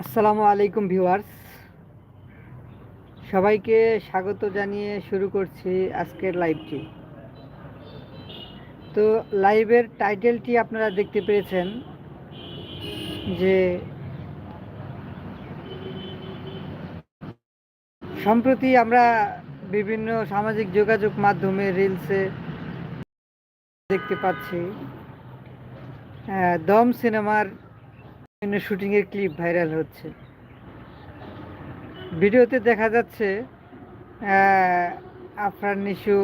আসসালামু আলাইকুম ভিউয়ার্স। সবাইকে স্বাগত জানিয়ে শুরু করছি আজকের লাইভটি। তো লাইভের টাইটেলটি আপনারা দেখতে পেয়েছেন যে সম্প্রতি আমরা বিভিন্ন সামাজিক যোগাযোগ মাধ্যমে রিলসে দেখতে পাচ্ছি দম সিনেমার বিভিন্ন শুটিংয়ের ক্লিপ ভাইরাল হচ্ছে। ভিডিওতে দেখা যাচ্ছে আফরান নিশু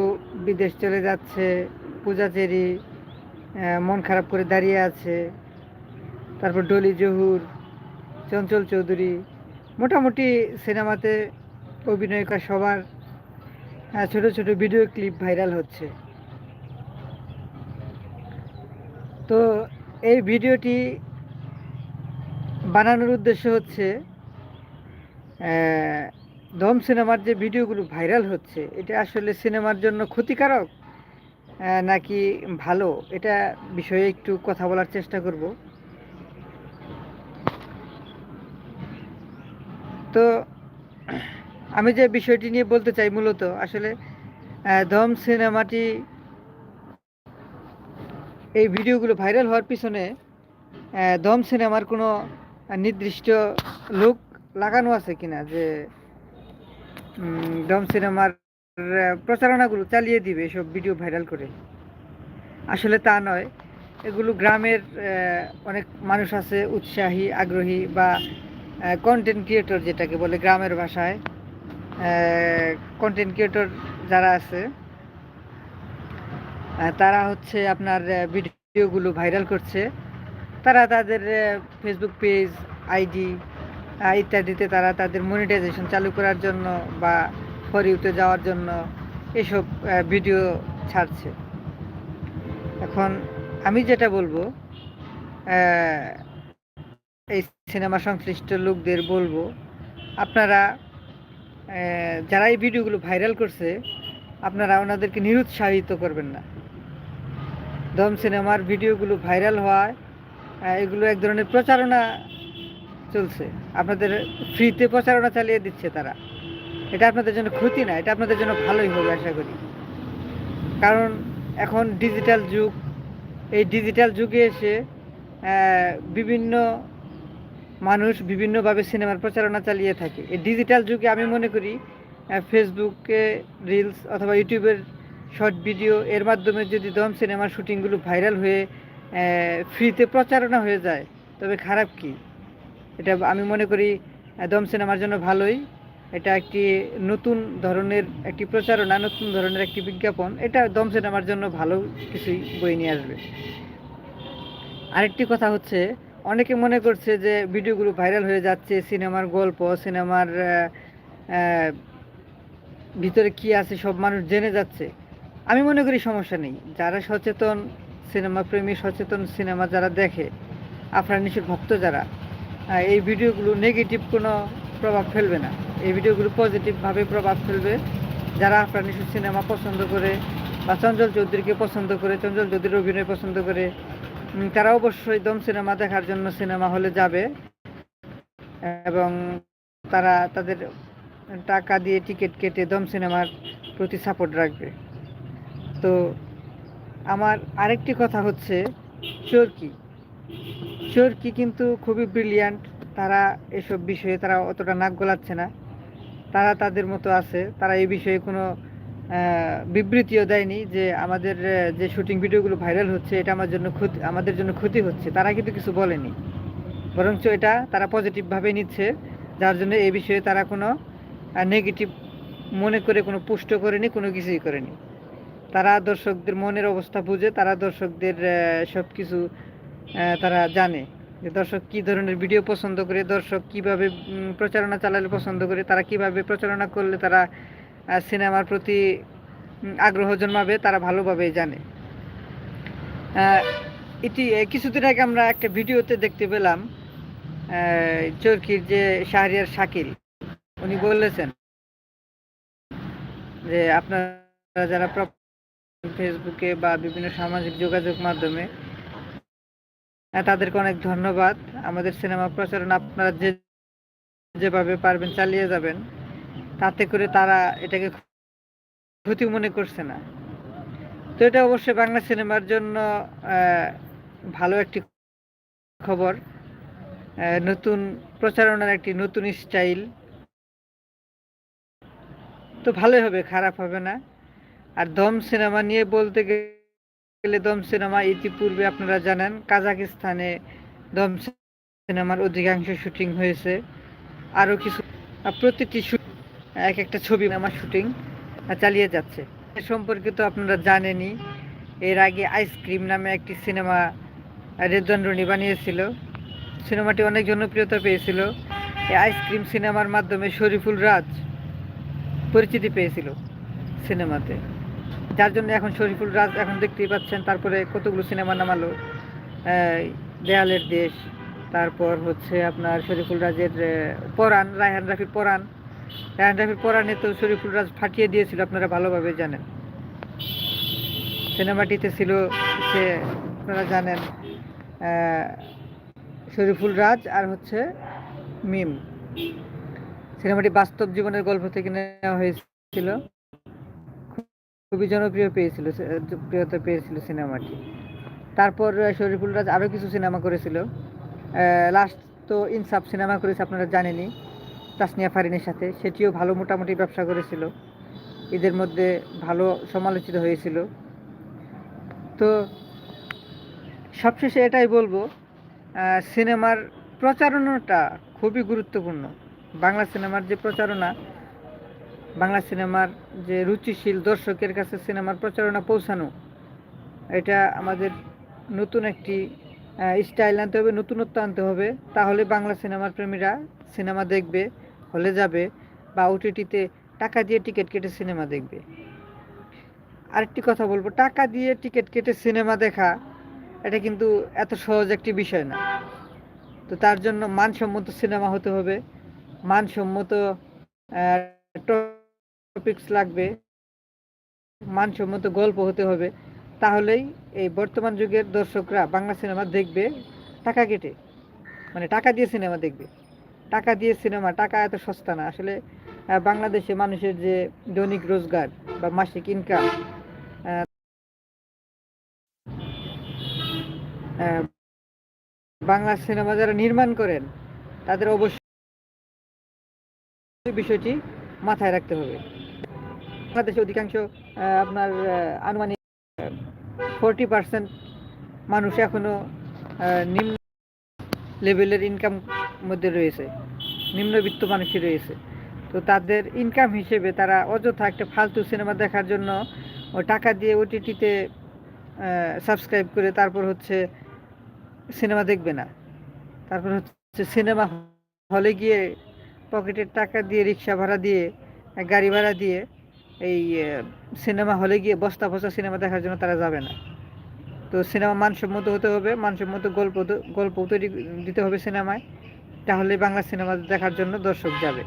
বিদেশ চলে যাচ্ছে, পূজা চেরি মন খারাপ করে দাঁড়িয়ে আছে, তারপর ডলি জহুর, চঞ্চল চৌধুরী, মোটামুটি সিনেমাতে অভিনয় করা সবার ছোট ছোট ভিডিও ক্লিপ ভাইরাল হচ্ছে। তো এই ভিডিওটি বানানোর উদ্দেশ্য হচ্ছে দম সিনেমার যে ভিডিওগুলো ভাইরাল হচ্ছে, এটা আসলে সিনেমার জন্য ক্ষতিকারক নাকি ভালো? এটা বিষয়ে একটু কথা বলার চেষ্টা করব। তো, আমি যে বিষয়টি নিয়ে বলতে চাই মূলত, আসলে দম সিনেমাটি এই ভিডিওগুলো ভাইরাল হওয়ার পিছনে দম সিনেমার কোনো নির্দিষ্ট লোক লাগানো আছে কিনা যে ডম সিনেমার প্রচারণাগুলো চালিয়ে দিবে এসব ভিডিও ভাইরাল করে। আসলে তা নয়। এগুলো গ্রামের অনেক মানুষ আছে উৎসাহী, আগ্রহী বা কন্টেন্ট ক্রিয়েটর যেটাকে বলে গ্রামের ভাষায়। কন্টেন্ট ক্রিয়েটর যারা আছে তারা হচ্ছে আপনার ভিডিওগুলো ভাইরাল করছে। তারা তাদের ফেসবুক পেজ আইডি ইত্যাদিতে তারা তাদের মনিটাইজেশন চালু করার জন্য বা ফরিউতে যাওয়ার জন্য এসব ভিডিও ছাড়ছে। এখন আমি যেটা বলব এই সিনেমা সংশ্লিষ্ট লোকদের বলব, আপনারা যারা এই ভিডিওগুলো ভাইরাল করছে, আপনারা ওনাদেরকে নিরুৎসাহিত করবেন না। দম সিনেমার ভিডিওগুলো ভাইরাল হওয়ায় এগুলো এক ধরনের প্রচারণা চলছে। আপনাদের ফ্রিতে প্রচারণা চালিয়ে দিচ্ছে তারা। এটা আপনাদের জন্য ক্ষতি না, এটা আপনাদের জন্য ভালোই হবে, আশা করি। কারণ এখন ডিজিটাল যুগ, এই ডিজিটাল যুগে এসে বিভিন্ন মানুষ বিভিন্নভাবে সিনেমার প্রচারণা চালিয়ে থাকে। এই ডিজিটাল যুগে আমি মনে করি ফেসবুকে রিলস অথবা ইউটিউবের শর্ট ভিডিও এর মাধ্যমে যদি দম সিনেমার শুটিংগুলো ভাইরাল হয়ে ফ্রিতে প্রচারণা হয়ে যায়, তবে খারাপ কি? এটা আমি মনে করি দম সিনেমার জন্য ভালোই। এটা একটি নতুন ধরনের একটি প্রচারণা, নতুন ধরনের একটি বিজ্ঞাপন। এটা দম সিনেমার জন্য ভালো কিছুই বই নিয়ে আসবে। আরেকটি কথা হচ্ছে, অনেকে মনে করছে যে ভিডিওগুলো ভাইরাল হয়ে যাচ্ছে, সিনেমার গল্প, সিনেমার ভিতরে কি আছে, সব মানুষ জেনে যাচ্ছে। আমি মনে করি সমস্যা নেই। যারা সচেতন সিনেমা প্রেমী, সচেতন সিনেমা যারা দেখে, আফরান নিশুর ভক্ত যারা এই ভিডিওগুলো নেগেটিভ কোনো প্রভাব ফেলবে না। এই ভিডিওগুলো পজিটিভভাবে প্রভাব ফেলবে। যারা আফরান নিশুর সিনেমা পছন্দ করে বা চঞ্চল চৌধুরীকে পছন্দ করে, চঞ্চল চৌধুরীর অভিনয় পছন্দ করে তারা অবশ্যই দম সিনেমা দেখার জন্য সিনেমা হলে যাবে এবং তারা তাদের টাকা দিয়ে টিকিট কেটে দম সিনেমার প্রতি সাপোর্ট রাখবে। তো আমার আরেকটি কথা হচ্ছে চরকি। চরকি কিন্তু খুবই ব্রিলিয়ান্ট তারা এসব বিষয়ে তারা অতটা নাক গলাচ্ছে না। তারা তাদের মতো আছে। তারা এই বিষয়ে কোনো বিবৃতিও দেয়নি যে আমাদের যে শুটিং ভিডিওগুলো ভাইরাল হচ্ছে, এটা আমার জন্য ক্ষতি, আমাদের জন্য ক্ষতি হচ্ছে। তারা কিন্তু কিছু বলেনি। বরঞ্চ এটা তারা পজিটিভভাবে নিচ্ছে। যার জন্য এই বিষয়ে তারা কোনো নেগেটিভ মনে করে কোনো পুষ্ট করেনি, কোনো কিছুই করেনি। তারা দর্শকদের মনের অবস্থা বুঝে, তারা দর্শকদের সব কিছু তারা জানে যে দর্শক কী ধরনের ভিডিও পছন্দ করে, দর্শক কীভাবে প্রচারণা চালালে পছন্দ করে, তারা কীভাবে প্রচারণা করলে তারা সিনেমার প্রতি আগ্রহ জন্মাবে, তারা ভালোভাবেই জানে। এটি কিছুদিন আগে আমরা একটা ভিডিওতে দেখতে পেলাম চরকির যে শাহরিয়ার শাকিল, উনি বলেছেন যে আপনারা যারা ফেসবুকে বা বিভিন্ন সামাজিক যোগাযোগ মাধ্যমে। তাদেরকে অনেক ধন্যবাদ। আমাদের সিনেমা প্রচারণ আপনারা যে যেভাবে পারবেন চালিয়ে যাবেন, তাতে করে তারা এটাকে ক্ষতি মনে করছে না। তো এটা অবশ্যই বাংলা সিনেমার জন্য ভালো একটি খবর। নতুন প্রচারণার একটি নতুন স্টাইল। তো ভালোই হবে, খারাপ হবে না। আর দম সিনেমা নিয়ে বলতে গেলে দম সিনেমা ইতিপূর্বে আপনারা জানেন কাজাকিস্তানে দম সিনেমার অধিকাংশ শুটিং হয়েছে। আরও কিছু প্রতিটি এক একটা ছবি আমার শুটিং চালিয়ে যাচ্ছে। এ সম্পর্কে তো আপনারা জানেনই, এর আগে আইসক্রিম নামে একটি সিনেমা রেদন বানিয়েছিল। সিনেমাটি অনেক জনপ্রিয়তা পেয়েছিল। এই আইসক্রিম সিনেমার মাধ্যমে শরীফুল রাজ পরিচিতি পেয়েছিল সিনেমাতে। যার জন্য এখন শরীফুল রাজ এখন দেখতেই পাচ্ছেন, তারপরে কতগুলো সিনেমা নামালো দেয়ালের দেশ, তারপর হচ্ছে আপনার শরীফুল রাজের পরাণ, রায়হান রাফির পরাণ। রায়হান রাফির পরাণে তো শরীফুল রাজ ফাটিয়ে দিয়েছিল, আপনারা ভালোভাবে জানেন। সিনেমাটিতে ছিল সে আপনারা জানেন শরীফুল রাজ আর হচ্ছে মিম। সিনেমাটি বাস্তব জীবনের গল্প থেকে নেওয়া হয়েছিল। খুবই জনপ্রিয় পেয়েছিল প্রিয়তা পেয়েছিল সিনেমাটি। তারপর শরীফুল রাজ আরও কিছু সিনেমা করেছিল। লাস্ট তো ইনসাফ সিনেমা করেছে, আপনারা জানেনই, তাসনিয়া ফারিনের সাথে। সেটিও ভালো মোটামুটি ব্যবসা করেছিল। এদের মধ্যে ভালো সমালোচিত হয়েছিল। তো সবশেষে এটাই বলব সিনেমার প্রচারণাটা খুবই গুরুত্বপূর্ণ। বাংলা সিনেমার যে প্রচারণা বাংলা সিনেমার যে রুচিশীল দর্শকের কাছে সিনেমার প্রচারণা পৌঁছানো, এটা আমাদের নতুন একটি স্টাইল আনতে হবে, নতুনত্ব আনতে হবে। তাহলে বাংলা সিনেমার প্রেমীরা সিনেমা দেখবে, হলে যাবে, বা ওটিটিতে টাকা দিয়ে টিকিট কেটে সিনেমা দেখবে। আরেকটি কথা বলব, টাকা দিয়ে টিকিট কেটে সিনেমা দেখা, এটা কিন্তু এত সহজ একটি বিষয় না। তো তার জন্য মানসম্মত সিনেমা হতে হবে। মানসম্মত টপিকস লাগবে, মানসম্মত গল্প হতে হবে, তাহলেই এই বর্তমান যুগের দর্শকরা বাংলা সিনেমা দেখবে, টাকা কেটে। মানে টাকা দিয়ে সিনেমা দেখবে। টাকা দিয়ে সিনেমা, টাকা এত সস্তা না। আসলে বাংলাদেশে মানুষের যে দৈনিক রোজগার বা মাসিক ইনকাম বাংলা সিনেমা যারা নির্মাণ করেন, তাদের অবশ্যই বিষয়টি মাথায় রাখতে হবে। বাংলাদেশে অধিকাংশ আপনার আনুমানিক ফোরটি পার্সেন্ট মানুষ এখনও নিম্ন লেভেলের ইনকাম মধ্যে রয়েছে, নিম্নবিত্ত মানুষই রয়েছে। তো তাদের ইনকাম হিসেবে তারা অযথা একটা ফালতু সিনেমা দেখার জন্য টাকা দিয়ে ওটিটিতে সাবস্ক্রাইব করে তারপর হচ্ছে সিনেমা দেখবে না। তারপর হচ্ছে সিনেমা হলে গিয়ে পকেটের টাকা দিয়ে, রিক্সা ভাড়া দিয়ে, গাড়ি ভাড়া দিয়ে এই সিনেমা হলে গিয়ে বস্তা বস্তা সিনেমা দেখার জন্য তারা যাবে না। তো সিনেমা মানসম্মত হতে হবে, মানসম্মত গল্প গল্প তৈরি দিতে হবে সিনেমায়। তাহলে বাংলা সিনেমা দেখার জন্য দর্শক যাবে।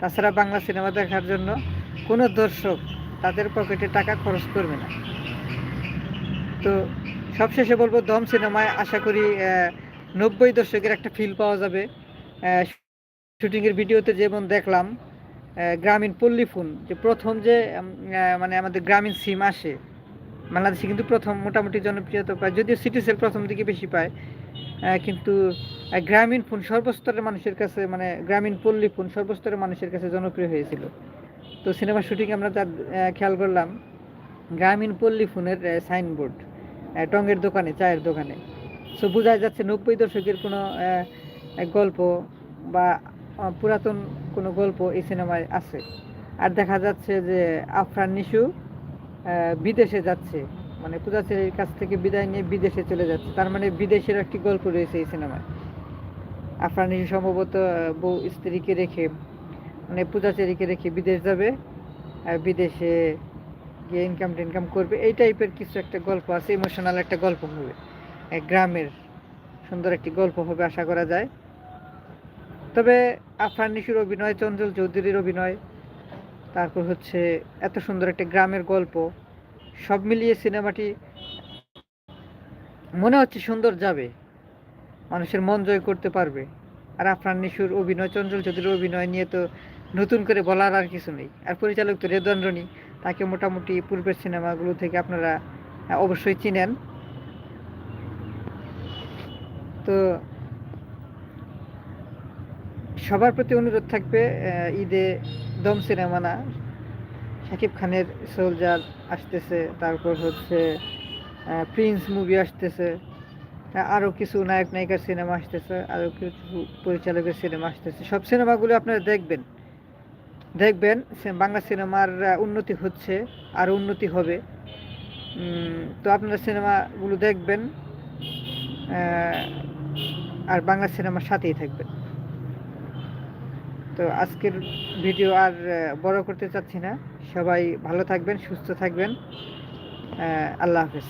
তাছাড়া বাংলা সিনেমা দেখার জন্য কোনো দর্শক তাদের পকেটে টাকা খরচ করবে না। তো সবশেষে বলব, দম সিনেমায় আশা করি নব্বই দশকের একটা ফিল পাওয়া যাবে। শুটিংয়ের ভিডিওতে যেমন দেখলাম গ্রামীণ পল্লী ফোন যে প্রথম যে মানে আমাদের গ্রামীণ সিম আসে, বাংলাদেশে কিন্তু প্রথম মোটামুটি জনপ্রিয়তা পায়, যদিও সিটি সেল প্রথম দিকে বেশি পায় কিন্তু গ্রামীণ ফোন সর্বস্তরের মানুষের কাছে মানে গ্রামীণ পল্লী ফোন সর্বস্তরের মানুষের কাছে জনপ্রিয় হয়েছিল। তো সিনেমা শুটিং আমরা তার খেয়াল করলাম, গ্রামীণ পল্লী ফোনের সাইনবোর্ড টঙ্গের দোকানে, চায়ের দোকানে। সো বোঝা যাচ্ছে নব্বই দশকের কোনো গল্প বা পুরাতন কোনো গল্প এই সিনেমায় আছে। আর দেখা যাচ্ছে যে আফরান নিশু বিদেশে যাচ্ছে। মানে পূজাচেরির কাছ থেকে বিদায় নিয়ে বিদেশে চলে যাচ্ছে। তার মানে বিদেশের একটি গল্প রয়েছে এই সিনেমায়। আফরান নিশু সম্ভবত বউ স্ত্রীকে রেখে মানে পূজাচেরিকে রেখে বিদেশ যাবে। বিদেশে গিয়ে ইনকাম টিনকাম করবে। এই টাইপের কিছু একটা গল্প আছে ইমোশনাল একটা গল্প হবে। গ্রামের সুন্দর একটি গল্প হবে, আশা করা যায়। তবে আফরান নিশুর অভিনয়, চঞ্চল চৌধুরীর অভিনয়, তারপর হচ্ছে এত সুন্দর একটা গ্রামের গল্প, সব মিলিয়ে সিনেমাটি মনে হচ্ছে সুন্দর যাবে, মানুষের মন জয় করতে পারবে। আর আফরান নিশুর অভিনয়, চঞ্চল চৌধুরীর অভিনয় নিয়ে তো নতুন করে বলার আর কিছু নেই। আর পরিচালক তো রেদন তাকে মোটামুটি পূর্বের সিনেমাগুলো থেকে আপনারা অবশ্যই চিনেন। তো সবার প্রতি অনুরোধ থাকবে ঈদে দম সিনেমা না। শাকিব খানের সোলজার আসতেছে, তারপর হচ্ছে প্রিন্স মুভি আসতেছে আরও কিছু নায়ক নায়িকার সিনেমা আসতেছে আরও কিছু পরিচালকের সিনেমা আসতেছে। সব সিনেমাগুলো আপনারা দেখবেন। দেখবেন বাংলা সিনেমার উন্নতি হচ্ছে, আর উন্নতি হবে। তো আপনারা সিনেমাগুলো দেখবেন আর বাংলা সিনেমার সাথেই থাকবেন। তো আজকের ভিডিও আর বড় করতে চাচ্ছি না। সবাই ভালো থাকবেন, সুস্থ থাকবেন। আল্লাহ হাফেজ।